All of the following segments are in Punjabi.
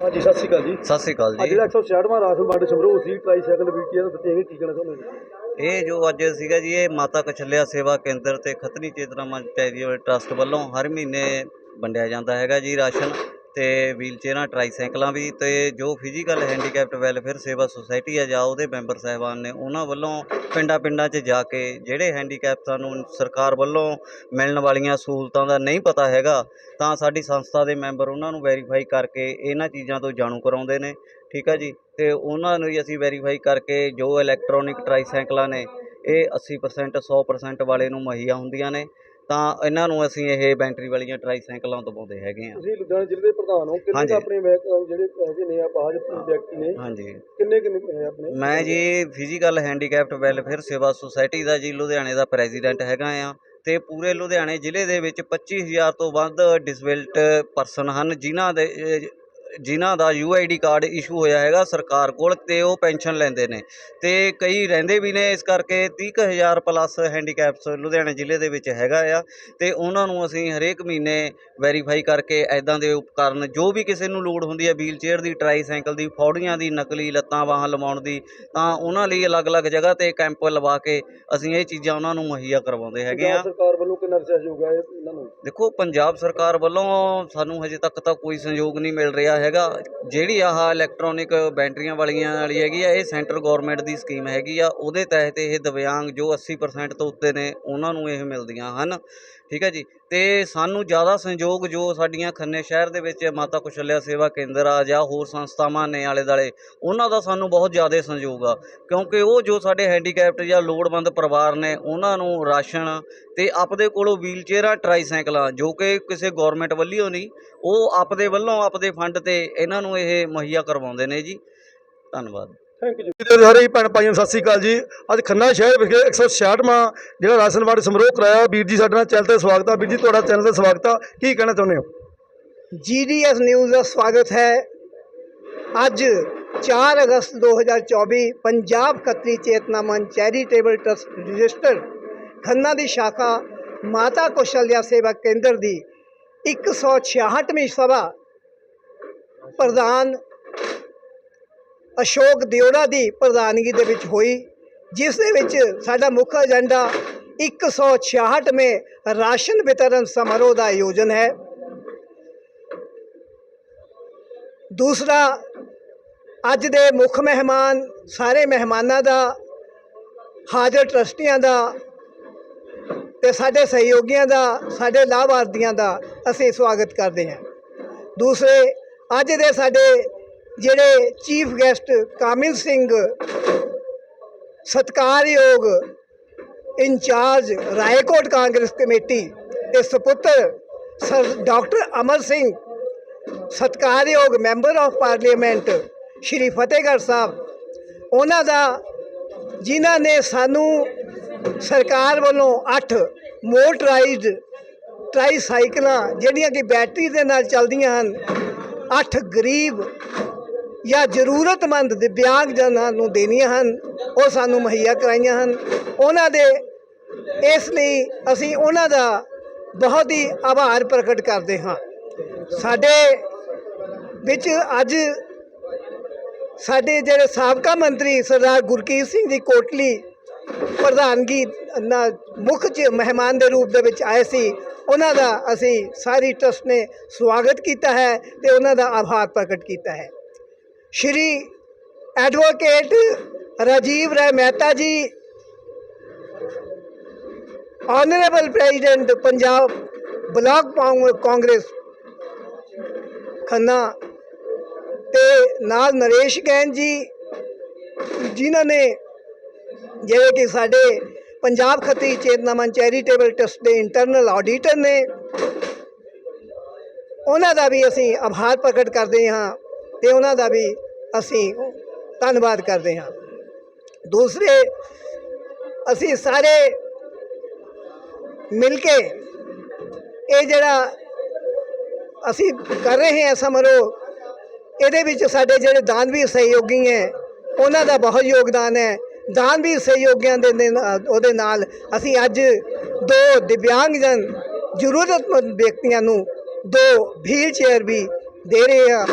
ਹਾਂਜੀ ਸਤਿ ਸ਼੍ਰੀ ਅਕਾਲ ਜੀ। ਸਤਿ ਸ੍ਰੀ ਅਕਾਲ ਅੱਜ ਜੀ ਜਿਹੜਾ 166ਵਾਂ ਰਾਸ਼ਨ ਵੰਡ ਸਮਰੋਹ ਸੀ ਟ੍ਰਾਈਸਾਈਕਲ ਬੀਟੀਆਂ ਦਾ ਦੱਸੇਗੇ ਕੀ ਕਹਿਣਾ ਤੁਹਾਨੂੰ ਜੀ? ਇਹ ਜੋ ਅੱਜ ਸੀਗਾ ਜੀ ਇਹ ਮਾਤਾ ਕਛਲਿਆ ਸੇਵਾ ਕੇਂਦਰ ਤੇ ਖਤਨੀ ਚੇਤਨਾ ਮੰਚ ਚੈਰੀਟੇਬਲ ਟਰਸਟ ਵੱਲੋਂ ਹਰ ਮਹੀਨੇ ਵੰਡਿਆ ਜਾਂਦਾ ਹੈਗਾ ਜੀ ਰਾਸ਼ਨ। ਤੇ ਵੀਲਚੇਅਰਾਂ ਟਰਾਈਸਾਈਕਲਾਂ ਵੀ ਤੇ ਜੋ ਫਿਜ਼ੀਕਲ ਹੈਂਡੀਕੈਪਟ ਵੈਲਫੇਅਰ ਸੇਵਾ ਸੁਸਾਇਟੀ ਆ ਜਾਂ ਉਹਦੇ ਮੈਂਬਰ ਸਾਹਿਬਾਨ ਨੇ, ਉਹਨਾਂ ਵੱਲੋਂ ਪਿੰਡਾਂ ਪਿੰਡਾਂ 'ਚ ਜਾ ਕੇ ਜਿਹੜੇ ਹੈਂਡੀਕੈਪਟਾਂ ਨੂੰ ਸਰਕਾਰ ਵੱਲੋਂ ਮਿਲਣ ਵਾਲੀਆਂ ਸਹੂਲਤਾਂ ਦਾ ਨਹੀਂ ਪਤਾ ਹੈਗਾ, ਤਾਂ ਸਾਡੀ ਸੰਸਥਾ ਦੇ ਮੈਂਬਰ ਉਹਨਾਂ ਨੂੰ ਵੈਰੀਫਾਈ ਕਰਕੇ ਇਹਨਾਂ ਚੀਜ਼ਾਂ ਤੋਂ ਜਾਣੂ ਕਰਾਉਂਦੇ ਨੇ, ਠੀਕ ਆ ਜੀ? ਤੇ ਉਹਨਾਂ ਨੂੰ ਹੀ ਅਸੀਂ ਵੈਰੀਫਾਈ ਕਰਕੇ ਜੋ ਇਲੈਕਟ੍ਰੋਨਿਕ ਟਰਾਈਸਾਈਕਲਾਂ ਨੇ, ਇਹ 80% 100% ਵਾਲੇ ਨੂੰ ਮੁਹੱਈਆ ਹੁੰਦੀਆਂ ਨੇ ਤਾਂ ਇਹਨਾਂ ਨੂੰ ਅਸੀਂ ਇਹ ਬੈਟਰੀ ਵਾਲੀਆਂ ਟਰਾਈਸਾਈਕਲਾਂ ਦਵਾਉਂਦੇ ਹੈਗੇ ਆ ਤੁਸੀਂ ਲੁਧਿਆਣਾ ਜ਼ਿਲ੍ਹੇ ਦੇ ਪ੍ਰਧਾਨ ਹੋ ਕਿੰਨੇ ਹਾਂਜੀ। ਆਪਣੇ ਜਿਹੜੇ ਹੈਗੇ ਨੇ ਆਵਾਜ਼ ਵਿਅਕਤੀ ਨੇ ਹਾਂਜੀ। ਕਿੰਨੇ ਕਿੰਨੇ ਹੈ ਆਪਣੇ? ਮੈਂ ਜੀ ਫਿਜ਼ੀਕਲ ਹੈਂਡੀਕੈਪਟ ਵੈਲਫੇਅਰ ਸੇਵਾ ਸੁਸਾਇਟੀ ਦਾ ਜੀ ਲੁਧਿਆਣੇ ਦਾ ਪ੍ਰੈਜ਼ੀਡੈਂਟ ਹੈਗਾ ਆ ਤੇ ਪੂਰੇ ਲੁਧਿਆਣੇ ਜ਼ਿਲ੍ਹੇ ਦੇ ਵਿੱਚ 25000 ਤੋਂ ਵੱਧ ਡਿਸੇਬਲਡ ਪਰਸਨ ਹਨ ਜਿਨ੍ਹਾਂ ਦੇ ਅਹ, ਜਿਨ੍ਹਾਂ ਦਾ ਯੂਆਈਡੀ ਕਾਰਡ ਇਸ਼ੂ ਹੋਇਆ ਹੈਗਾ ਸਰਕਾਰ ਕੋਲ ਤੇ ਉਹ ਪੈਨਸ਼ਨ ਲੈਂਦੇ ਨੇ। ਤੇ ਕਈ ਰਹਿੰਦੇ ਵੀ ਨੇ ਇਸ ਕਰਕੇ 30000 ਪਲੱਸ ਹੈਂਡੀਕੈਪਸ ਲੁਧਿਆਣਾ ਜ਼ਿਲ੍ਹੇ ਦੇ ਵਿੱਚ ਹੈਗਾ ਆ। ਤੇ ਉਹਨਾਂ ਨੂੰ ਅਸੀਂ ਹਰੇਕ ਮਹੀਨੇ ਵੈਰੀਫਾਈ ਕਰਕੇ ਐਦਾਂ ਦੇ ਉਪਕਰਨ ਜੋ ਵੀ ਕਿਸੇ ਨੂੰ ਲੋੜ ਹੁੰਦੀ ਹੈ ਵੀਲ ਚੇਅਰ ਦੀ ਟਰਾਈਸਾਈਕਲ ਦੀ ਫੌੜੀਆਂ ਦੀ ਨਕਲੀ ਲੱਤਾਂ ਬਾਹਾਂ ਲਵਾਉਣ ਦੀ ਤਾਂ ਉਹਨਾਂ ਲਈ ਅਲੱਗ-ਅਲੱਗ ਜਗ੍ਹਾ ਤੇ ਕੈਂਪ ਲਵਾ ਕੇ ਅਸੀਂ ਇਹ ਚੀਜ਼ਾਂ ਉਹਨਾਂ ਨੂੰ ਮੁਹੱਈਆ ਕਰਵਾਉਂਦੇ ਹੈਗੇ ਆ। ਪੰਜਾਬ ਸਰਕਾਰ ਵੱਲੋਂ ਕਿੰਨਾ ਕੁ ਸਹਿਯੋਗ ਹੈ ਇਹਨਾਂ ਨੂੰ? ਦੇਖੋ ਪੰਜਾਬ ਸਰਕਾਰ ਵੱਲੋਂ ਸਾਨੂੰ ਹਜੇ ਤੱਕ ਤਾਂ ਕੋਈ ਸੰਯੋਗ ਨਹੀਂ ਮਿਲ ਰਿਹਾ ਹੈਗਾ, ਜਿਹੜੀ ਆਹ ਇਲੈਕਟ੍ਰੋਨਿਕ ਬੈਟਰੀਆਂ ਵਾਲੀਆਂ ਵਾਲੀ ਹੈਗੀ ਆ, ਇਹ ਸੈਂਟਰ ਗਵਰਨਮੈਂਟ ਦੀ ਸਕੀਮ ਹੈਗੀ ਆ, ਉਹਦੇ ਤਹਿਤ ਇਹ ਦਿਵਿਆਂਗ ਜੋ 80% ਤੋਂ ਉੱਤੇ ਨੇ, ਉਹਨਾਂ ਨੂੰ ਇਹ ਮਿਲਦੀਆਂ ਹਨ। ਠੀਕ ਹੈ ਜੀ? ਤੇ ਸਾਨੂੰ ਜ਼ਿਆਦਾ ਸੰਯੋਗ ਜੋ ਸਾਡੀਆਂ ਖੰਨੇ ਸ਼ਹਿਰ ਦੇ ਵਿੱਚ ਮਾਤਾ ਕੁਸ਼ਲਿਆ ਸੇਵਾ ਕੇਂਦਰ ਆ ਜਾਂ ਹੋਰ ਸੰਸਥਾਵਾਂ ਨੇ ਆਲੇ ਦਾਲੇ ਉਹਨਾਂ ਦਾ ਸਾਨੂੰ ਬਹੁਤ ਜ਼ਿਆਦਾ ਸੰਯੋਗ ਆ। ਕਿਉਂਕਿ ਉਹ ਜੋ ਸਾਡੇ ਹੈਂਡੀਕੈਪਟ ਜਾਂ ਲੋੜਵੰਦ ਪਰਿਵਾਰ ਨੇ, ਉਹਨਾਂ ਨੂੰ ਰਾਸ਼ਨ ਤੇ ਆਪਦੇ ਕੋਲੋਂ ਵੀਲਚੇਅਰਾਂ, ਟਰਾਈਸਾਈਕਲਾਂ, ਜੋ ਕਿ ਕਿਸੇ ਗਵਰਨਮੈਂਟ ਵੱਲੋਂ ਨਹੀਂ, ਉਹ ਆਪਦੇ ਵੱਲੋਂ ਆਪਦੇ ਫੰਡ ਤੇ ਇਹਨਾਂ ਨੂੰ ਇਹ ਮੁਹੱਈਆ ਕਰਵਾਉਂਦੇ ਨੇ ਜੀ। ਧੰਨਵਾਦ। ਥੈਂਕ ਯੂ ਜੀ ਸਾਰੇ ਭੈਣ ਭਾਈਆਂ, ਸਤਿ ਸ਼੍ਰੀ ਅਕਾਲ ਜੀ। ਅੱਜ ਖੰਨਾ ਸ਼ਹਿਰ ਵਿਖੇ 166ਵਾਂ ਜਿਹੜਾ ਰਾਸ਼ਨ ਵੰਡ ਸਮਰੋਹ ਕਰਾਇਆ। ਵੀਰ ਜੀ, ਸਾਡੇ ਨਾਲ ਚੈਨਲ ਤੇ ਸਵਾਗਤ ਆ। ਵੀਰ ਜੀ, ਤੁਹਾਡਾ ਚੈਨਲ ਤੇ ਸਵਾਗਤ ਆ। ਕੀ ਕਹਿਣਾ ਚਾਹੁੰਦੇ ਹੋ? ਜੀਡੀਐਸ ਨਿਊਜ਼ ਦਾ ਸਵਾਗਤ ਹੈ। ਅੱਜ 4 ਅਗਸਤ 2024 Punjab Khatri Chetna Manch charitable trust register Khanna ਦੀ ਸ਼ਾਖਾ ਮਾਤਾ ਕੌਸ਼ਲਿਆ ਸੇਵਾ ਕੇਂਦਰ ਦੀ 166ਵੀਂ ਸਭਾ ਪ੍ਰਧਾਨ ਅਸ਼ੋਕ ਦਿਓੜਾ ਦੀ ਪ੍ਰਧਾਨਗੀ ਦੇ ਵਿੱਚ ਹੋਈ, ਜਿਸ ਦੇ ਵਿੱਚ ਸਾਡਾ ਮੁੱਖ ਏਜੰਡਾ 166ਵੇਂ ਰਾਸ਼ਨ ਵਿਤਰਨ ਸਮਾਰੋਹ ਦਾ ਆਯੋਜਨ ਹੈ। ਦੂਸਰਾ, ਅੱਜ ਦੇ ਮੁੱਖ ਮਹਿਮਾਨ ਸਾਰੇ ਮਹਿਮਾਨਾਂ ਦਾ, ਹਾਜ਼ਰ ਟਰਸਟੀਆਂ ਦਾ ਤੇ ਸਾਡੇ ਸਹਿਯੋਗੀਆਂ ਦਾ, ਸਾਡੇ ਲਾਭਾਰਥੀਆਂ ਦਾ ਅਸੀਂ ਸਵਾਗਤ ਕਰਦੇ ਹਾਂ। ਦੂਸਰੇ, ਅੱਜ ਦੇ ਸਾਡੇ ਜਿਹੜੇ ਚੀਫ ਗੈਸਟ ਕਾਮਿਲ ਸਿੰਘ, ਸਤਕਾਰਯੋਗ ਇੰਚਾਰਜ ਰਾਏਕੋਟ ਕਾਂਗਰਸ ਕਮੇਟੀ ਦੇ ਸੁਪੁੱਤਰ ਸਰ ਡਾਕਟਰ ਅਮਰ ਸਿੰਘ, ਸਤਕਾਰਯੋਗ member of parliament Shri Fatehgarh Sahib, ਉਹਨਾਂ ਦਾ, ਜਿਨ੍ਹਾਂ ਨੇ ਸਾਨੂੰ ਸਰਕਾਰ ਵੱਲੋਂ 8 ਮੋਟਰਾਈਜ਼ਡ ਟਰਾਈਸਾਈਕਲਾਂ, ਜਿਹੜੀਆਂ ਕਿ ਬੈਟਰੀ ਦੇ ਨਾਲ ਚੱਲਦੀਆਂ ਹਨ 8 ਗਰੀਬ ਜਾਂ ਜ਼ਰੂਰਤਮੰਦ ਦਿਵਿਆਂਗ ਜਨਾਂ ਨੂੰ ਦੇਣੀਆਂ ਹਨ, ਉਹ ਸਾਨੂੰ ਮੁਹੱਈਆ ਕਰਾਈਆਂ ਹਨ। ਉਹਨਾਂ ਦੇ ਇਸ ਲਈ ਅਸੀਂ ਉਹਨਾਂ ਦਾ ਬਹੁਤ ਹੀ ਆਭਾਰ ਪ੍ਰਗਟ ਕਰਦੇ ਹਾਂ। ਸਾਡੇ ਵਿੱਚ ਅੱਜ ਸਾਡੇ ਜਿਹੜੇ ਸਾਬਕਾ ਮੰਤਰੀ ਸਰਦਾਰ ਗੁਰਕੀਰ ਸਿੰਘ ਦੀ ਕੋਟਲੀ ਪ੍ਰਧਾਨਗੀ ਨਾਲ ਮੁੱਖ ਚ ਮਹਿਮਾਨ ਦੇ ਰੂਪ ਦੇ ਵਿੱਚ ਆਏ ਸੀ, ਉਹਨਾਂ ਦਾ ਅਸੀਂ ਸਾਰੀ ਟਰਸਟ ਨੇ ਸਵਾਗਤ ਕੀਤਾ ਹੈ ਤੇ ਉਹਨਾਂ ਦਾ ਆਭਾਰ ਪ੍ਰਗਟ ਕੀਤਾ ਹੈ। Shri advocate Rajiv Rai Mehta ji honourable president Punjab block Kang- Congress Khanna ਤੇ ਨਾਲ ਨਰੇਸ਼ ਗੈਨ ਜੀ, ਜਿਨ੍ਹਾਂ ਨੇ ਜਿਹੜੇ ਕਿ ਸਾਡੇ ਪੰਜਾਬ ਖੱਤੀ ਚੇਤਨਾਮਨ ਚੈਰੀਟੇਬਲ ਟਰਸਟ ਦੇ ਇੰਟਰਨਲ ਆਡੀਟਰ ਨੇ, ਉਹਨਾਂ ਦਾ ਵੀ ਅਸੀਂ ਆਭਾਰ ਪ੍ਰਗਟ ਕਰਦੇ ਹਾਂ। ਤੇ ਉਹਨਾਂ ਦਾ ਵੀ ਅਸੀਂ ਧੰਨਵਾਦ ਕਰਦੇ ਹਾਂ। ਦੂਸਰੇ, ਅਸੀਂ ਸਾਰੇ ਮਿਲ ਕੇ ਇਹ ਜਿਹੜਾ ਅਸੀਂ ਕਰ ਰਹੇ ਹਾਂ ਸਮਾਰੋਹ, ਇਹਦੇ ਵਿੱਚ ਸਾਡੇ ਜਿਹੜੇ ਦਾਨਵੀ ਸਹਿਯੋਗੀ ਹੈ, ਉਹਨਾਂ ਦਾ ਬਹੁਤ ਯੋਗਦਾਨ ਹੈ। ਦਾਨਵੀਰ ਸਹਿਯੋਗੀਆਂ ਦੇ ਉਹਦੇ ਨਾਲ ਅਸੀਂ ਅੱਜ ਦੋ ਦਿਵਿਆਂਗਜਨ, ਜ਼ਰੂਰਤਮੰਦ ਵਿਅਕਤੀਆਂ ਨੂੰ ਦੋ ਵੀਲ ਚੇਅਰ ਵੀ ਦੇ ਰਹੇ ਹਾਂ।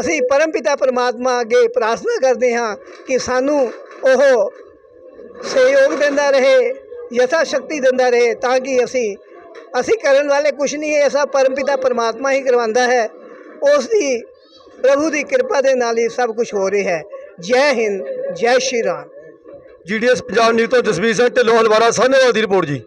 ਅਸੀਂ ਪਰਮ ਪਿਤਾ ਪਰਮਾਤਮਾ ਅੱਗੇ ਪ੍ਰਾਰਥਨਾ ਕਰਦੇ ਹਾਂ ਕਿ ਸਾਨੂੰ ਉਹ ਸਹਿਯੋਗ ਦਿੰਦਾ ਰਹੇ ਯਥਾ ਸ਼ਕਤੀ ਦਿੰਦਾ ਰਹੇ ਤਾਂ ਕਿ ਅਸੀਂ ਅਸੀਂ ਕਰਨ ਵਾਲੇ ਕੁਝ ਨਹੀਂ ਹੈ ਐਸਾ ਪਰਮਪਿਤਾ ਪਰਮਾਤਮਾ ਹੀ ਕਰਵਾਉਂਦਾ ਹੈ। ਉਸ ਦੀ ਪ੍ਰਭੂ ਦੀ ਕਿਰਪਾ ਦੇ ਨਾਲ ਹੀ ਸਭ ਕੁਝ ਹੋ ਰਿਹਾ ਹੈ। ਜੈ ਹਿੰਦ, ਜੈ ਸ਼੍ਰੀ ਰਾਮ। ਜੀਡੀਐਸ ਪੰਜਾਬ ਨਿਊਜ਼ ਤੋਂ ਜਸਵੀਰ ਸਿੰਘ ਢਿੱਲੋਂ ਹਲਵਾਰਾ ਸਾਹਨੇਵਾਲ ਦੀ ਰਿਪੋਰਟ ਜੀ।